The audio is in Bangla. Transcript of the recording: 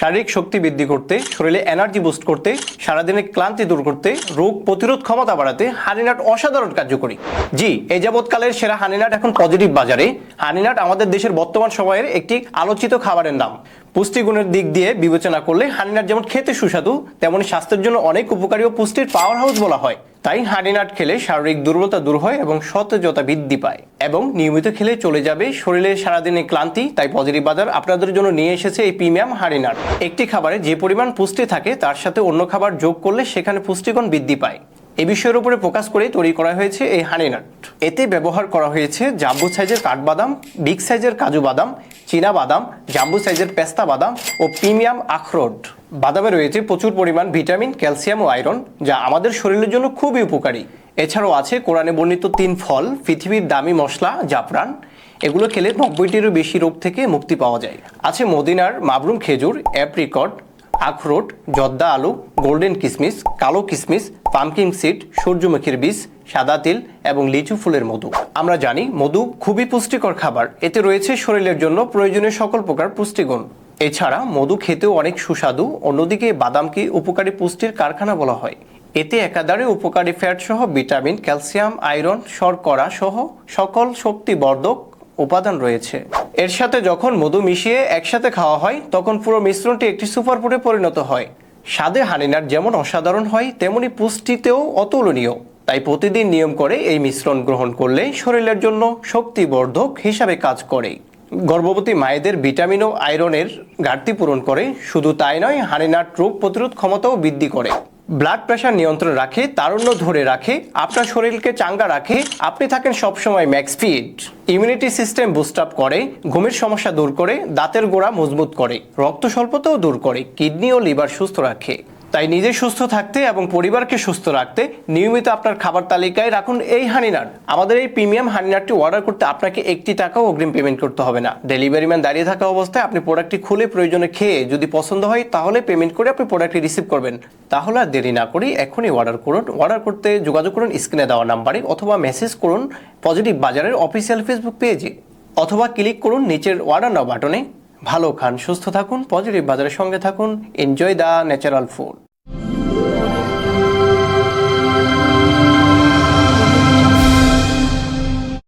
শারীরিক শক্তি বৃদ্ধি করতে, শরীরে এনার্জি বুস্ট করতে, সারাদিনের ক্লান্তি দূর করতে, রোগ প্রতিরোধ ক্ষমতা বাড়াতে হানিনাট অসাধারণ কার্যকরী। জি এই যাবৎকালের সেরা হানিনাট এখন পজিটিভ বাজারে। হানিনাট আমাদের দেশের বর্তমান সময়ের একটি আলোচিত খাবারের নাম। পুষ্টিগুণের দিক দিয়ে বিবেচনা করলে হানিনাট যেমন খেতে সুস্বাদু, তেমনি স্বাস্থ্যের জন্য অনেক উপকারী ও পুষ্টির পাওয়ার হাউস বলা হয়। তাই হানিনাট খেলে শারীরিক দুর্বলতা দূর হয় এবং সতেজতা বৃদ্ধি পায় এবং নিয়মিত খেলে চলে যাবে শরীরের সারাদিনের ক্লান্তি, তাই পজিটিভ বাজার আপনাদের জন্য নিয়ে এসেছে এই প্রিমিয়াম হানিনাট একটি খাবারে যে পরিমাণ পুষ্টি থাকে, তার সাথে অন্য খাবার যোগ করলে সেখানে পুষ্টিগুণ বৃদ্ধি পায়। এই বিষয়ের উপরে ফোকাস করে তৈরি করা হয়েছে এই হানিনাট এতে ব্যবহার করা হয়েছে জাম্বু সাইজের কাঠবাদাম, বিগ সাইজের কাজু বাদাম চীনা বাদাম জাম্বু সাইজের পেস্তা বাদাম ও প্রিমিয়াম আখরোট। বাদামে রয়েছে প্রচুর পরিমাণ ভিটামিন, ক্যালসিয়াম ও আয়রন, যা আমাদের শরীরের জন্য খুবই উপকারী। এছাড়াও আছে কোরআনে বর্ণিত তিন ফল, পৃথিবীর দামি মশলা, জাফরান। এগুলো খেলে নব্বইটিরও বেশি রোগ থেকে মুক্তি পাওয়া যায়। আছে মদিনার মাবরুম খেজুর, অ্যাপ্রিকট আখরোট জর্দা আলু, গোল্ডেন কিসমিস, কালো কিসমিস পামকিং সিড, সূর্যমুখীর বীজ, সাদা তিল এবং লিচু ফুলের মধু। আমরা জানি মধু খুবই পুষ্টিকর খাবার। এতে রয়েছে শরীরের জন্য প্রয়োজনীয় সকল প্রকার পুষ্টিগুণ। এছাড়া মধু খেতেও অনেক সুস্বাদু অন্যদিকে বাদামকে উপকারী পুষ্টির কারখানা বলা হয়। এতে একাধারে উপকারী ফ্যাট সহ ভিটামিন, ক্যালসিয়াম, আয়রন, শর্করা সহ সকল শক্তিবর্ধক উপাদান রয়েছে। এর সাথে যখন মধু মিশিয়ে একসাথে খাওয়া হয়, তখন পুরো মিশ্রণটি একটি সুপারফুডে পরিণত হয়। স্বাদে হানিনাট যেমন অসাধারণ হয়, তেমনি পুষ্টিতেও অতুলনীয়। তাই প্রতিদিন নিয়ম করে এই মিশ্রণ গ্রহণ করলে শরীরের জন্য শক্তিবর্ধক হিসাবে কাজ করে। গর্ভবতী মায়েদের ভিটামিন ও আয়রনের ঘাটতি পূরণ করে। শুধু তাই নয় হানিনাট রোগ প্রতিরোধ ক্ষমতাও বৃদ্ধি করে। ব্লাড প্রেশার নিয়ন্ত্রণ রাখে, তারুণ্য ধরে রাখে, আপনার শরীরকে চাঙ্গা রাখে, আপনি থাকেন সবসময় Max Fit immunity system boost up করে, ঘুমের সমস্যা দূর করে, দাঁতের গোড়া মজবুত করে, রক্ত স্বল্পতাও দূর করে কিডনি ও লিভার সুস্থ রাখে। তাই নিজে সুস্থ থাকতে এবং পরিবারকে সুস্থ রাখতে নিয়মিত আপনার খাবার তালিকায় রাখুন এই হানিনাট আমাদের এই প্রিমিয়াম হানিনাটটি অর্ডার করতে আপনাকে একটি টাকাও অগ্রিম পেমেন্ট করতে হবে না। ডেলিভারি ম্যান দাঁড়িয়ে থাকা অবস্থায় আপনি প্রোডাক্টটি খুলে প্রয়োজনে খেয়ে যদি পছন্দ হয় তাহলে পেমেন্ট করে আপনি প্রোডাক্টটি রিসিভ করবেন। তাহলে আর দেরি না করি এখনই অর্ডার করুন। অর্ডার করতে যোগাযোগ করুন স্ক্রিনে দেওয়া নাম্বারে অথবা মেসেজ করুন পজিটিভ বাজারের অফিসিয়াল ফেসবুক পেজে অথবা ক্লিক করুন নিচের অর্ডার নাও বাটনে ভালো খান সুস্থ থাকুন পজিটিভ বাজারের সঙ্গে থাকুন এনজয় দ্য ন্যাচারাল ফুড